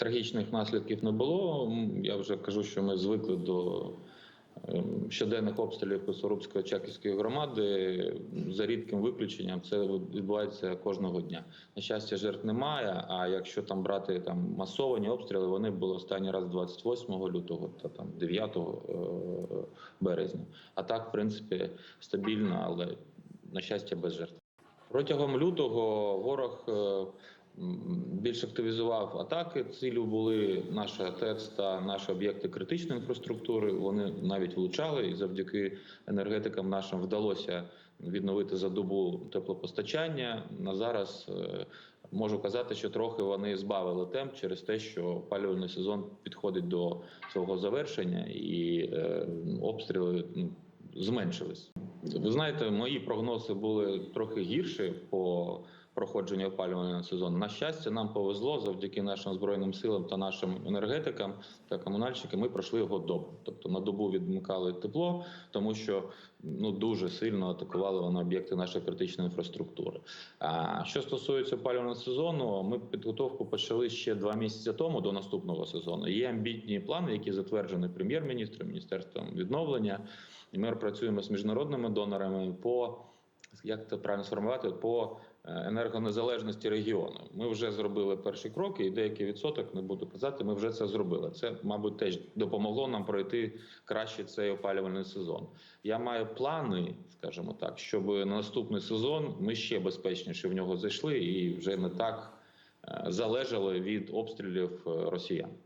Трагічних наслідків не було. Я вже кажу, що ми звикли до ем, щоденних обстрілів Косорубської Чаківської громади. За рідким виключенням це відбувається кожного дня. На щастя, жертв немає. А якщо там брати там масовані обстріли, вони були останній раз 28 лютого та там 9 е, березня. А так, в принципі, стабільно, але на щастя, без жертв. Протягом лютого ворог е, більш активізував атаки. Цілю були наша ТЕЦ та наші об'єкти критичної інфраструктури. Вони навіть влучали, і завдяки енергетикам нашим вдалося відновити за добу теплопостачання. На зараз е, можу казати, що трохи вони збавили темп через те, що опалювальний сезон підходить до свого завершення, і е, обстріли ну, зменшились. Ви знаєте, мої прогнози були трохи гірші по проходженню опалювального сезону. На щастя, нам повезло завдяки нашим збройним силам та нашим енергетикам та комунальщикам. Ми пройшли його добре. Тобто на добу відмикали тепло, тому що ну дуже сильно атакували вони об'єкти нашої критичної інфраструктури. А що стосується опалювального сезону, ми підготовку почали ще два місяці тому до наступного сезону. Є амбітні плани, які затверджені прем'єр-міністром, міністерством відновлення. І ми працюємо з міжнародними донорами по як це правильно сформувати по е, енергонезалежності регіону. Ми вже зробили перші кроки, і деякий відсоток не буду казати. Ми вже це зробили. Це, мабуть, теж допомогло нам пройти краще цей опалювальний сезон. Я маю плани, скажімо так, щоб на наступний сезон ми ще безпечніше в нього зайшли і вже не так е, залежали від обстрілів е, росіян.